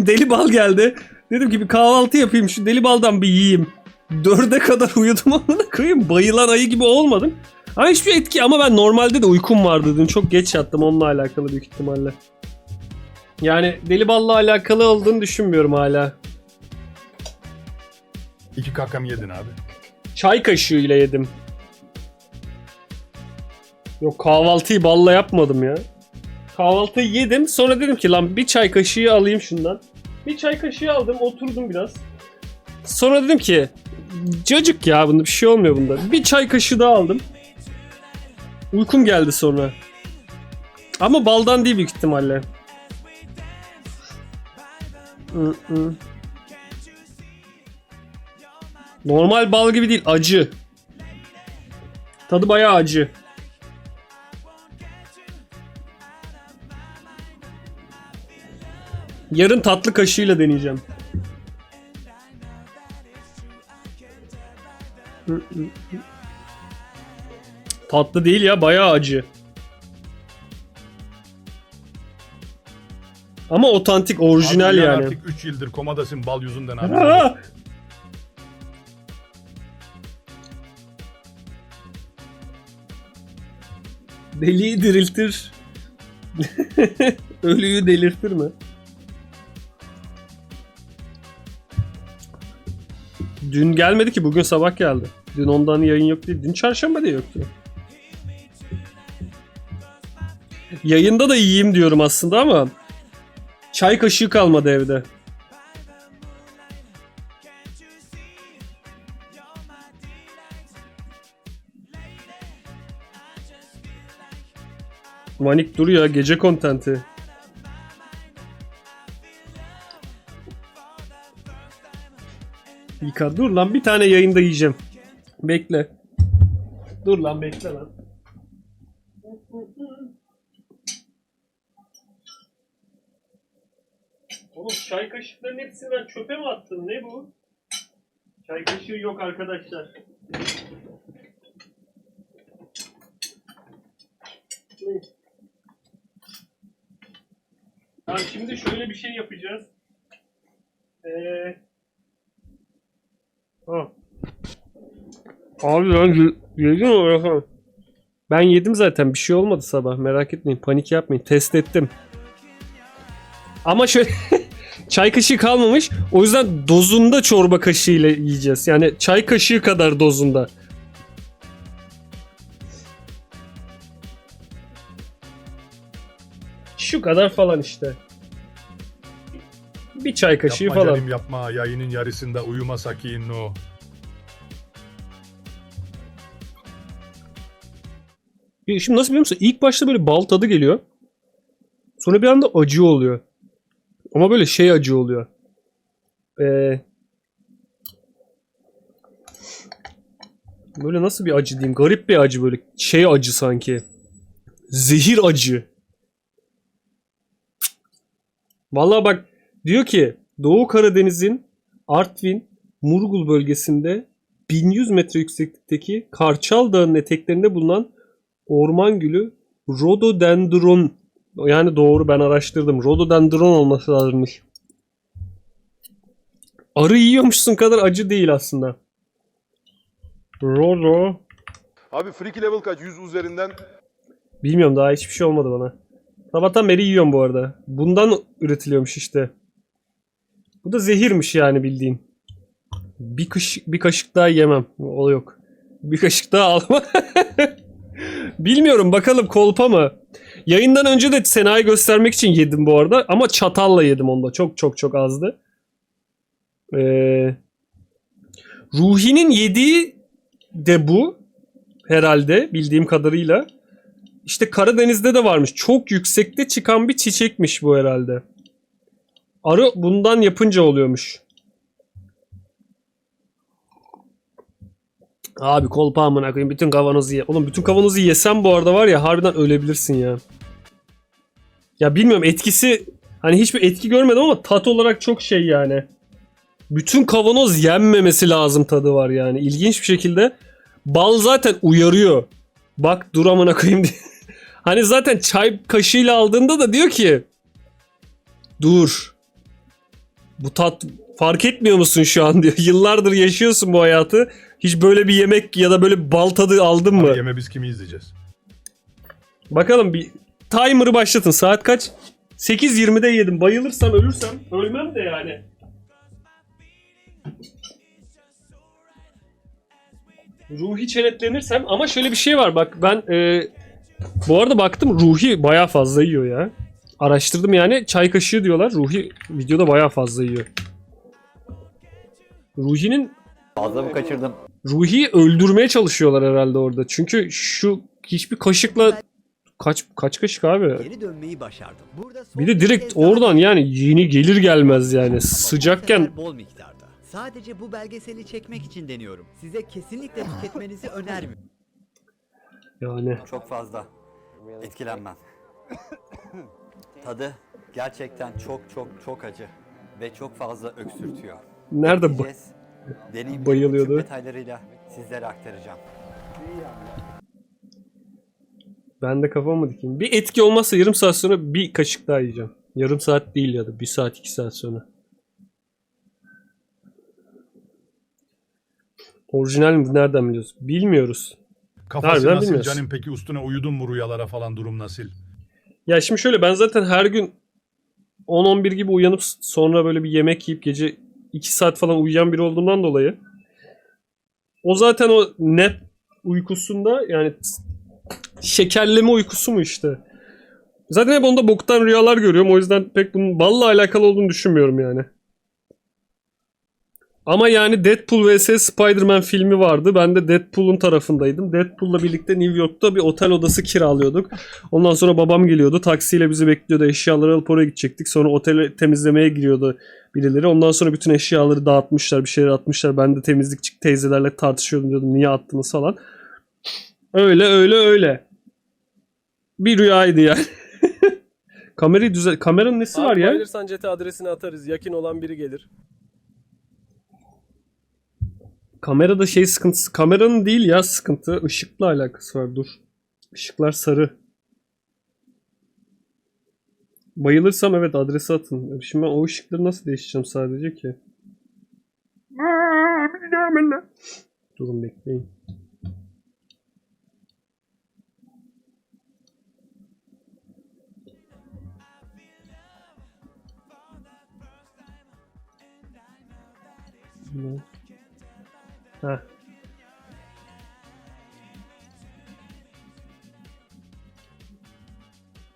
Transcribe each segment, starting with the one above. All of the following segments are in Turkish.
Bugün deli bal geldi. Dedim ki bir kahvaltı yapayım şu deli baldan bir yiyeyim. Dörde kadar uyudum amına koyayım. Bayılan ayı gibi olmadım. Ama hiçbir etki ama ben normalde de uykum vardı dün. Çok geç yattım onunla alakalı büyük ihtimalle. Yani deli balla alakalı olduğunu düşünmüyorum hala. İki kakam yedin abi. Çay kaşığıyla yedim. Yok kahvaltıyı balla yapmadım ya. Kahvaltıyı yedim sonra dedim ki lan bir çay kaşığı alayım şundan. Bir çay kaşığı aldım oturdum biraz. Sonra dedim ki cacık ya bunda bir şey olmuyor bunda. Bir çay kaşığı daha aldım. Uykum geldi sonra. Ama baldan değil büyük ihtimalle. Normal bal gibi değil, acı. Tadı bayağı acı. Yarın tatlı kaşığıyla deneyeceğim. Tatlı değil ya, bayağı acı. Ama otantik, orijinal Abi yani. Artık 3 yıldır komadasın bal yüzünden abi. Deliyi diriltir. Ölüyü delirtir mi? Dün gelmedi ki bugün sabah geldi. Dün ondan yayın yok değil. Dün çarşamba da yoktu. Yayında da yiyeyim diyorum aslında ama çay kaşığı kalmadı evde. Manik duruyor gece kontenti. Yıka dur lan bir tane yayında yiyeceğim. Bekle. Dur lan bekle lan. Oğlum çay kaşıklarının hepsini ben çöpe mi attın? Ne bu? Çay kaşığı yok arkadaşlar. Tamam şimdi şöyle bir şey yapacağız. Ee... Ha. Abi ben ye- yedim mi? Ben yedim zaten bir şey olmadı sabah merak etmeyin panik yapmayın test ettim. Ama şöyle çay kaşığı kalmamış o yüzden dozunda çorba kaşığıyla yiyeceğiz. Yani çay kaşığı kadar dozunda. Şu kadar falan işte. Bir çay kaşığı yapma falan. canım yapma. Yayının yarısında uyuma sakin o. Ya Şimdi nasıl biliyor musun? İlk başta böyle bal tadı geliyor. Sonra bir anda acı oluyor. Ama böyle şey acı oluyor. Ee, böyle nasıl bir acı diyeyim? Garip bir acı böyle. Şey acı sanki. Zehir acı. Vallahi bak diyor ki Doğu Karadeniz'in Artvin, Murgul bölgesinde 1100 metre yükseklikteki Karçal Dağı'nın eteklerinde bulunan orman gülü Rhododendron yani doğru ben araştırdım. Rhododendron olması lazımmış. Arı yiyormuşsun kadar acı değil aslında. Rodo. Abi freaky level kaç? 100 üzerinden Bilmiyorum daha hiçbir şey olmadı bana. Sabahtan beri yiyorum bu arada. Bundan üretiliyormuş işte. Bu da zehirmiş yani bildiğin. Bir, kaşık, bir kaşık daha yemem. O yok. Bir kaşık daha alma. Bilmiyorum bakalım kolpa mı? Yayından önce de Sena'yı göstermek için yedim bu arada. Ama çatalla yedim onda. Çok çok çok azdı. Ee, Ruhi'nin yediği de bu. Herhalde bildiğim kadarıyla. İşte Karadeniz'de de varmış. Çok yüksekte çıkan bir çiçekmiş bu herhalde. Arı bundan yapınca oluyormuş. Abi kolpa amına koyayım bütün kavanozu ye. Oğlum bütün kavanozu yesem bu arada var ya harbiden ölebilirsin ya. Ya bilmiyorum etkisi hani hiçbir etki görmedim ama tat olarak çok şey yani. Bütün kavanoz yenmemesi lazım tadı var yani. İlginç bir şekilde bal zaten uyarıyor. Bak dur amına koyayım diye. hani zaten çay kaşığıyla aldığında da diyor ki dur. Bu tat fark etmiyor musun şu an diyor. Yıllardır yaşıyorsun bu hayatı. Hiç böyle bir yemek ya da böyle bir bal tadı aldın mı? Abi yeme biz kimi izleyeceğiz? Bakalım bir timer'ı başlatın. Saat kaç? 8.20'de yedim. Bayılırsam ölürsem ölmem de yani. Ruhi çenetlenirsem ama şöyle bir şey var bak ben e, bu arada baktım Ruhi bayağı fazla yiyor ya. Araştırdım yani çay kaşığı diyorlar. Ruhi videoda bayağı fazla yiyor. Ruhi'nin Fazla mı kaçırdım? Ruhi'yi öldürmeye çalışıyorlar herhalde orada. Çünkü şu hiçbir kaşıkla kaç kaç kaşık abi? Geri dönmeyi başardım. Burada son Bir de direkt kez daha oradan yani yeni gelir gelmez yani Ama bu sıcakken sefer bol miktarda. Sadece bu belgeseli çekmek için deniyorum. Size kesinlikle tüketmenizi önermiyorum. yani Çok fazla. Etkilenmem. Tadı gerçekten çok çok çok acı. Ve çok fazla öksürtüyor. nerede bu? Deneyimleri Bayılıyordu. detaylarıyla sizlere aktaracağım. Ben de kafamı dikeyim. Bir etki olmazsa yarım saat sonra bir kaşık daha yiyeceğim. Yarım saat değil ya da bir saat iki saat sonra. Orijinal mi? Nereden biliyoruz? Bilmiyoruz. Kafası Harbiden nasıl bilmiyoruz. canım peki üstüne uyudun mu rüyalara falan durum nasıl? Ya şimdi şöyle ben zaten her gün 10-11 gibi uyanıp sonra böyle bir yemek yiyip gece 2 saat falan uyuyan biri olduğumdan dolayı o zaten o nap uykusunda yani şekerleme uykusu mu işte. Zaten hep onda boktan rüyalar görüyorum. O yüzden pek bunun balla alakalı olduğunu düşünmüyorum yani. Ama yani Deadpool vs Spider-Man filmi vardı. Ben de Deadpool'un tarafındaydım. Deadpool'la birlikte New York'ta bir otel odası kiralıyorduk. Ondan sonra babam geliyordu. Taksiyle bizi bekliyordu. Eşyaları alıp oraya gidecektik. Sonra oteli temizlemeye giriyordu birileri. Ondan sonra bütün eşyaları dağıtmışlar. Bir şeyler atmışlar. Ben de temizlikçi teyzelerle tartışıyordum diyordum. Niye attınız falan. Öyle öyle öyle. Bir rüyaydı yani. Kamerayı düzel... Kameranın nesi var Abi ya? bayılırsan cete adresini atarız. Yakın olan biri gelir. Kamerada şey sıkıntısı. Kameranın değil ya sıkıntı. Işıkla alakası var. Dur. Işıklar sarı. Bayılırsam evet adresi atın. Şimdi ben o ışıkları nasıl değiştireceğim sadece ki? Durun bekleyin. Heh.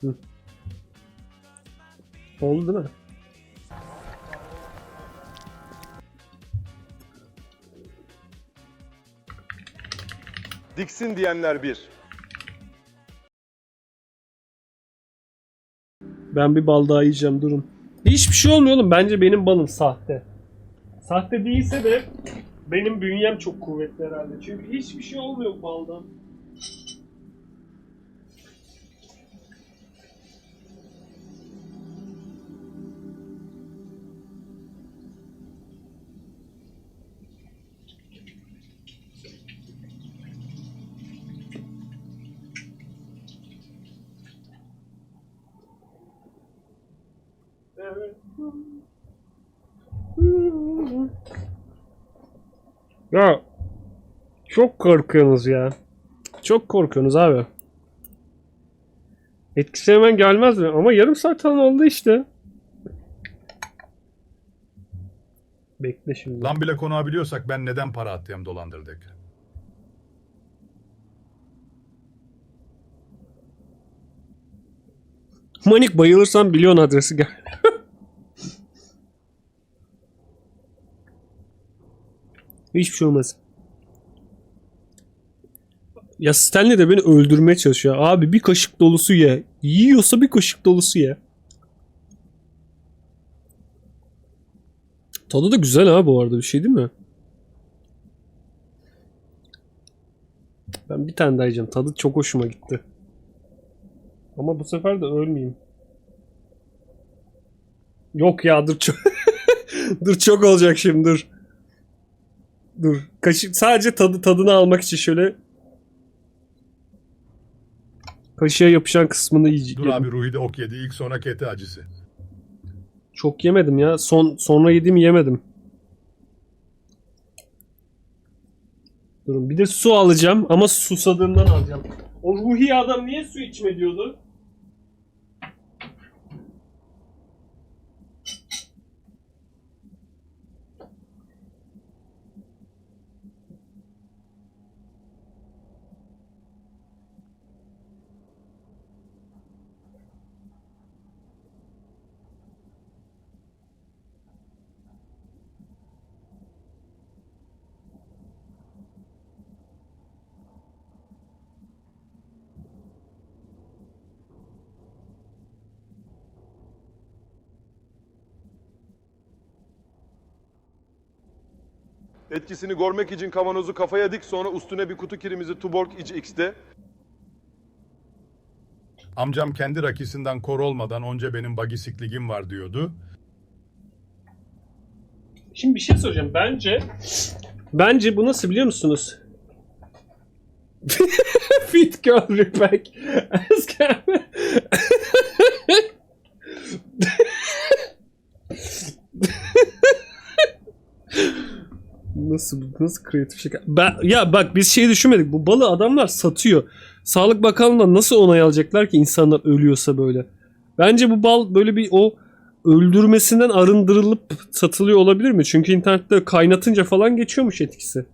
Hı. Oldu değil mi? Diksin diyenler bir. Ben bir bal daha yiyeceğim durun. Hiçbir şey olmuyor oğlum. Bence benim balım sahte. Sahte değilse de benim bünyem çok kuvvetli herhalde. Çünkü hiçbir şey olmuyor baldan. Evet. Ya çok korkuyorsunuz ya. Çok korkuyorsunuz abi. Etkisi hemen gelmez mi? Ama yarım saat falan oldu işte. Bekle şimdi. Lan bile konabiliyorsak ben neden para attım dolandırdık? Manik bayılırsan milyon adresi gel. Hiçbir şey olmaz. Ya Stanley de beni öldürmeye çalışıyor. Abi bir kaşık dolusu ye. Yiyorsa bir kaşık dolusu ye. Tadı da güzel ha bu arada bir şey değil mi? Ben bir tane daha yiyeceğim. Tadı çok hoşuma gitti. Ama bu sefer de ölmeyeyim. Yok ya dur çok dur çok olacak şimdi dur. Dur. Kaşık sadece tadı tadını almak için şöyle kaşığa yapışan kısmını Dur yiyeceğim. abi Ruhi de ok yedi. İlk sonra kete acısı. Çok yemedim ya. Son sonra yediğimi yemedim. Durun bir de su alacağım ama susadığımdan alacağım. O ruhi adam niye su içme diyordu? Etkisini görmek için kavanozu kafaya dik sonra üstüne bir kutu kirimizi Tuborg iç X'te. Amcam kendi rakisinden kor olmadan onca benim bagisikligim var diyordu. Şimdi bir şey söyleyeceğim. Bence bence bu nasıl biliyor musunuz? Fit girl repack. nasıl nasıl kreatif şaka? Ben, ya bak biz şey düşünmedik. Bu balı adamlar satıyor. Sağlık Bakanlığı'ndan nasıl onay alacaklar ki insanlar ölüyorsa böyle? Bence bu bal böyle bir o öldürmesinden arındırılıp satılıyor olabilir mi? Çünkü internette kaynatınca falan geçiyormuş etkisi.